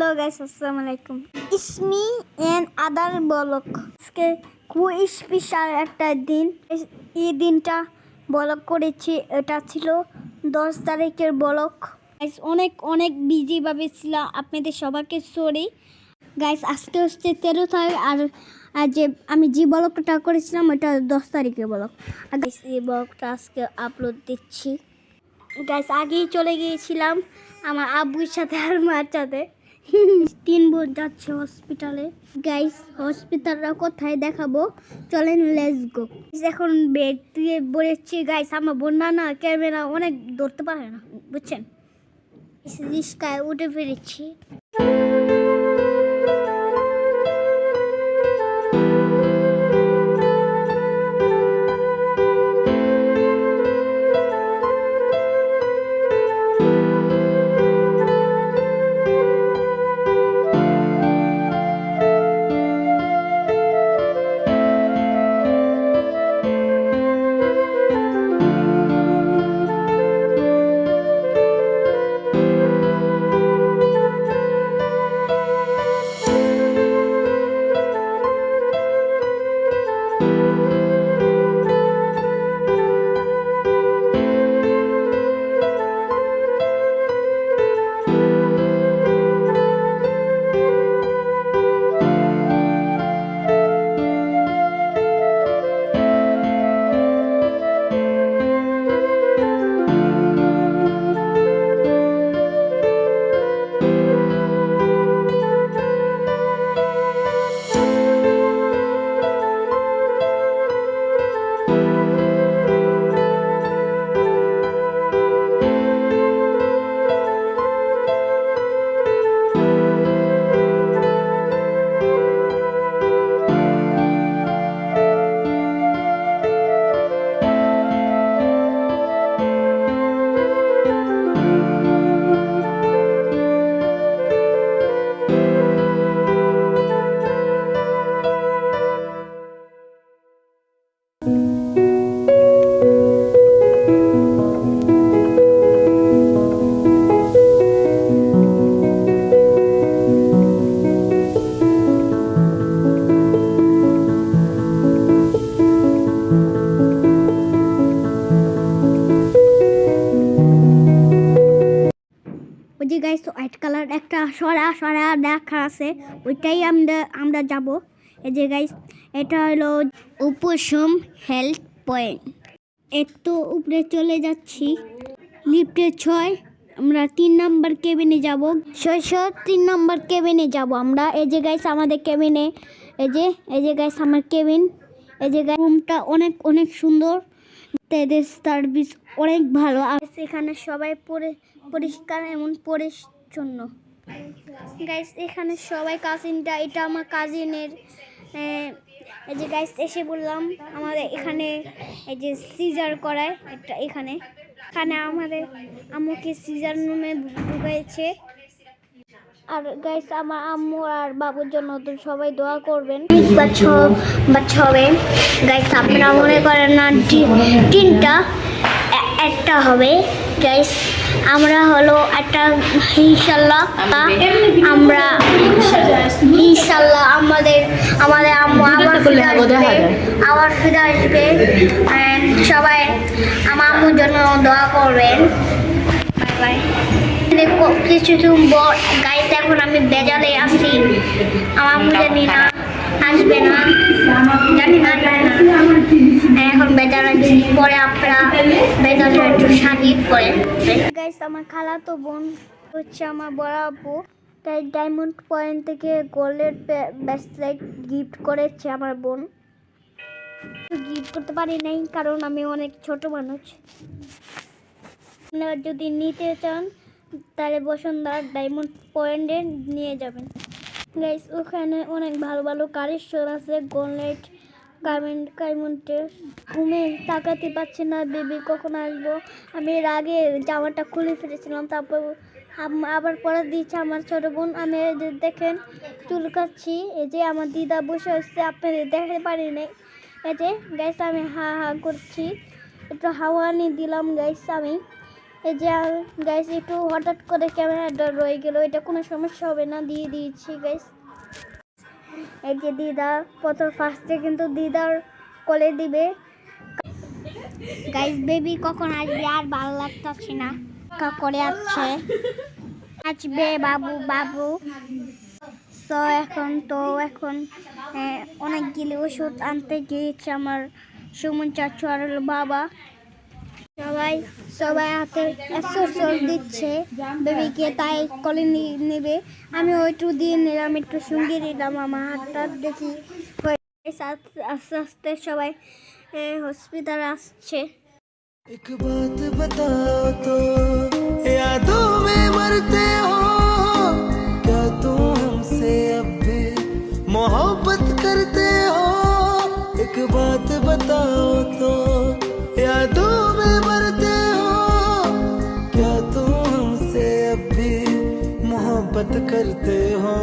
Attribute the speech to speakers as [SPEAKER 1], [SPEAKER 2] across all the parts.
[SPEAKER 1] Hello guys, আসসালামু আলাইকুম। ইসমি N আদার বলক আজকে খুব স্পেশাল একটা দিন। এই দিনটা বলক করেছি। এটা ছিল দশ তারিখের বলক গাইস অনেক অনেক বিজিভাবে ছিল। আপনাদের সবাইকে সরি গাইস আজকে হচ্ছে তেরো তারিখ। আর আর যে আমি যে বলকটা করেছিলাম ওটা দশ তারিখের বলক আর গাইস এই বলকটা আজকে আপলোড দিচ্ছি। গাইস আগেই চলে গিয়েছিলাম আমার আব্বুর সাথে আর মার সাথে। তিন বোন যাচ্ছে হসপিটালে গাইস হসপিটালটা কোথায় দেখাবো? চলেন লেটস গো এখন বেড দিয়ে বলেছি গাইস আমার বোনরা না ক্যামেরা অনেক ধরতে পারে না, বুঝছেন? রিস্কায় উঠে ফিরেছি। কালার একটা সরা সরা দেখা আছে। ওইটাই আমরা আমরা যাব। এই যে গাইস এটা হলো উপশম হেলথ পয়েন্ট একটু উপরে চলে যাচ্ছি। লিফটে ছয়, আমরা তিন নম্বর কেবিনে যাব। ছয়শো তিন নম্বর কেবিনে যাব আমরা। এই যে গাইস আমাদের কেবিনে এই যে এই যে গাইস আমার কেবিন এই যে রুমটা অনেক অনেক সুন্দর। তাদের সার্ভিস অনেক ভালো। আর সেখানে সবাই পরে, পরিষ্কার, এমন পরিচ্ছন্ন গাইস এখানে সবাই কাজিনটা এটা আমার কাজিনের এই যে গাইস এসে বললাম, আমাদের এখানে এই যে সিজার করায়, এটা এখানে। এখানে আমাদের আম্মুকে সিজার রুমে ঢুকাইছে। আর গাইস আমার আম্মু আর বাবুর জন্য তো সবাই দোয়া করবেন। বাচ্চা হবে গাইস আপনারা মনে করেন না তিনটা একটা হবে। গাইস আমরা হলো একটা ইনশাল্লাহ আমরা ইনশাল্লাহ আমাদের আমাদের আম্মু আবার ফিরে আসবে আবার ফিরে আসবে। সবাই আমার আম্মুর জন্য দোয়া করবেন। বাই বাই কিছুদিন পর গাইতে এখন আমি বেজালে আসি আমার আম্মু জানি না আসবে না। এখন বেজালে পরে আপনারা বেজালে একটু সাজি করে গাইস আমার খালাতো বোন হচ্ছে আমার বড় আপু। তাই ডায়মন্ড পয়েন্ট থেকে গোল্ডের ব্যাসলাইট গিফট করেছে আমার বোন। গিফট করতে পারি নাই, কারণ আমি অনেক ছোট মানুষ। আপনারা যদি নিতে চান, তাহলে বসুন্ধরা ডায়মন্ড পয়েন্টে নিয়ে যাবেন। গাইস ওখানে অনেক ভালো ভালো কালেকশন আছে, গনলেট, গার্মেন্ট গার্মেন্টের ঘুমে তাকাতে পারছি না, বেবি কখন আসব? আমি এর আগে জামাটা খুলে ফেলেছিলাম, তারপর আবার পরে দিয়েছে আমার ছোট বোন। আমি যে দেখেন, চুল কাচ্ছি এই যে আমার দিদা বসে হচ্ছে আপনাদের দেখতে পারি নাই। এই যে গাইস আমি হা হা করছি। একটু হাওয়া নিয়ে দিলাম গাইস আমি।
[SPEAKER 2] এই যে গাইস একটু হঠাৎ করে ক্যামেরাটা রয়ে গেল। এটা কোনো সমস্যা হবে না, দিয়ে দিয়েছি গাইস এই যে দিদা, প্রথম ফার্স্টে কিন্তু দিদার কলে দিবে। গাইস বেবি কখন আসবে আর ভালো লাগতেছে না? কা করে আসছে। আসবে বাবু বাবু। তো এখন তো, এখন অনেকগুলি ওষুধ আনতে গিয়েছে আমার সুমন চাচু আর বাবা। সবাই সবাই হাতে এক্সারসাইজ দিচ্ছে বেবিকে তাই কলে নিয়ে নেবে আমি ওইটু দিয়ে নিলাম একটু সঙ্গে নিলাম আমার হাতটা দেখি আস্তে আস্তে আস্তে সবাই হসপিটাল আসছে
[SPEAKER 3] एक बात बताओ तो यादों में मरते हो क्या तुम हमसे अब भी मोहब्बत करते हो एक बात बताओ तो मोहब्बत करते हो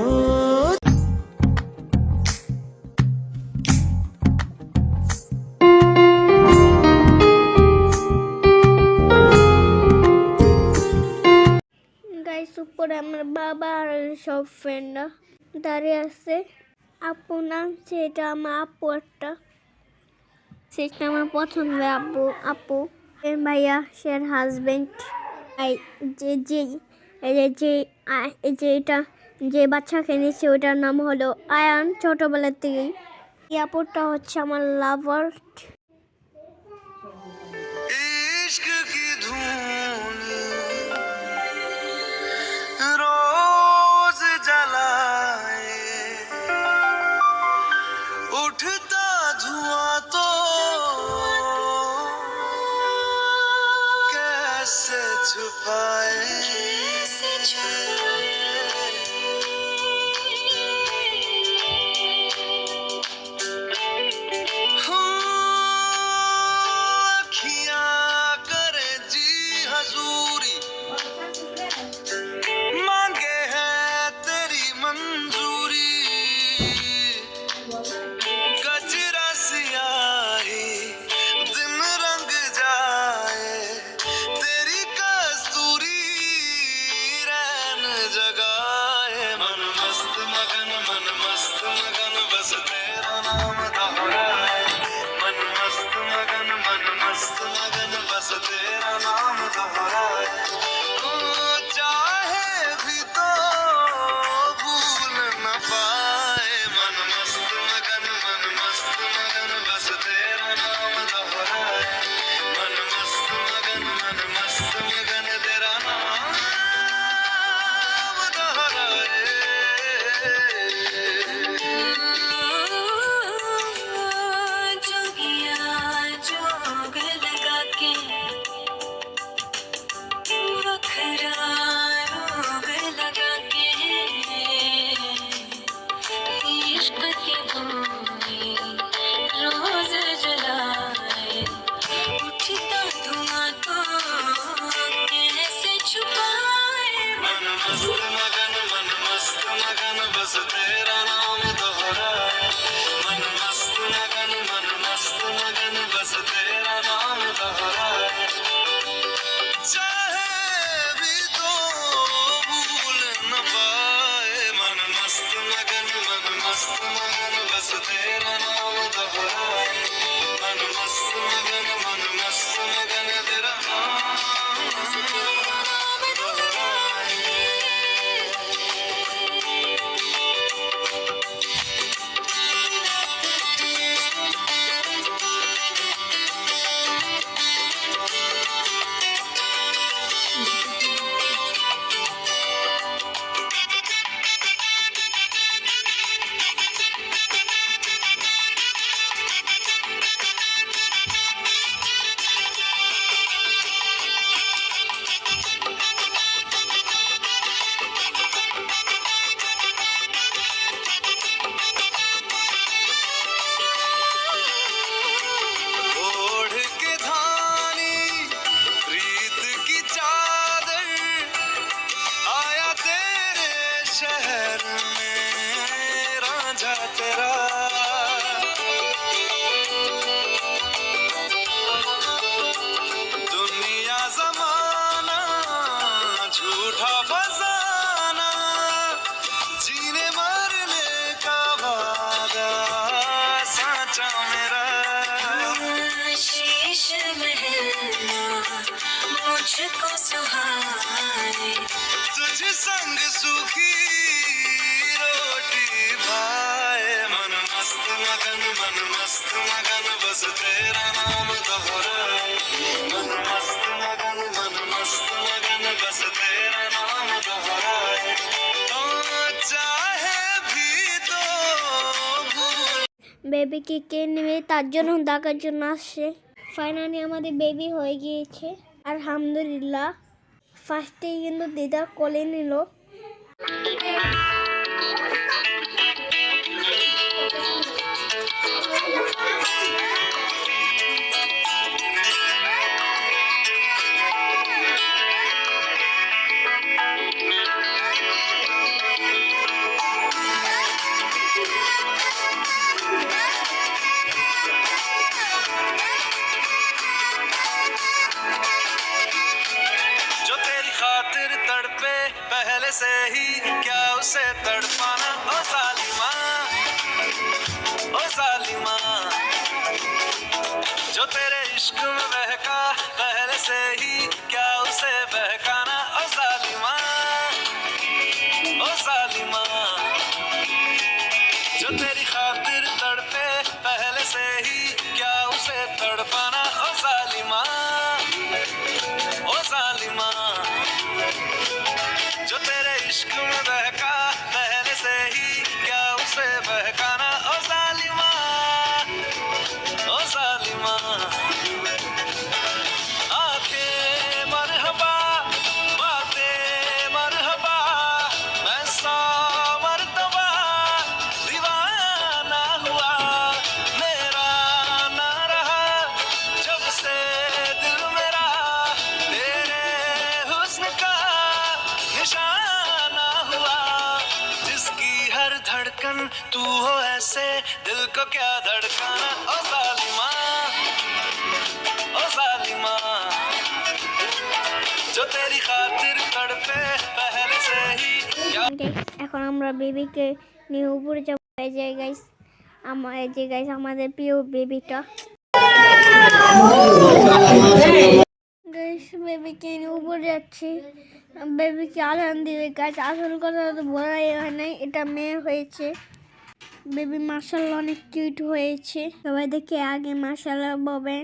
[SPEAKER 2] গাইস উপরে আমার বাবা আর সব ফ্রেন্ডরা দাঁড়িয়ে আছে আপু নামছে এটা আমার আপু একটা সেটা আমার পছন্দ আপু আপু এর ভাইয়া সের হাজবেন্ড যে যে এই যে যে এটা যে বাচ্চাকে নিয়েছে ওটার নাম হলো আয়ান ছোটবেলার থেকেই। এয়ারপোর্টটা হচ্ছে আমার লাভার Yeah. संग सूखी रोटी भाए मन मस्त मगन मन मस्त मगन बस तेरा नाम दोहराए मन मस्त मगन मन मस्त मगन बस तेरा नाम दोहराए ओ चाहे भी तो भूल
[SPEAKER 1] বেবিকে কে নেবে তার জন্য ডাকার জন্য আসছে ফাইনালি আমাদের বেবি হয়ে গিয়েছে আলহামদুলিল্লাহ ফার্স্টে কিন্তু দিদা কোলে নিল।
[SPEAKER 2] ऐसे ही क्या उसे तड़पा
[SPEAKER 1] এখন আমরা বেবিকে নিয়ে উপরে যাব। এই যে গাইস আমার এই যে গাইস আমাদের প্রিয় বেবিটা। গাইস বেবিকে নিয়ে উপরে যাচ্ছি। বেবিকে আধান দিবে। গাইস আসল কথা তো বলাই হয় নাই, এটা মেয়ে হয়েছে। বেবি মার্শাল্লাহ অনেক কিউট হয়েছে। সবাই দেখে আগে মার্শাল্লাহ বলবেন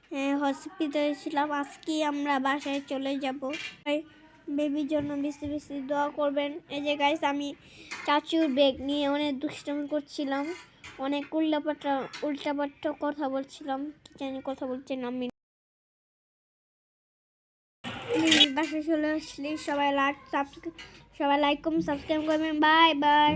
[SPEAKER 1] হসপিটালে ছিলাম আজকে আমরা বাসায় চলে যাব। বেবির জন্য বেশি বেশি দোয়া করবেন। এই যে গাইস আমি চাচুর ব্যাগ নিয়ে অনেক দুষ্টামি করছিলাম। অনেক উল্টাপাল্টা উল্টাপাল্টা কথা বলছিলাম। কি জানি কথা বলছেন আমি বাসায় চলে আসলে। সবাই লাইক সাবস্ক্রাইব সবাই লাইক কম সাবস্ক্রাইব করবেন। Bye bye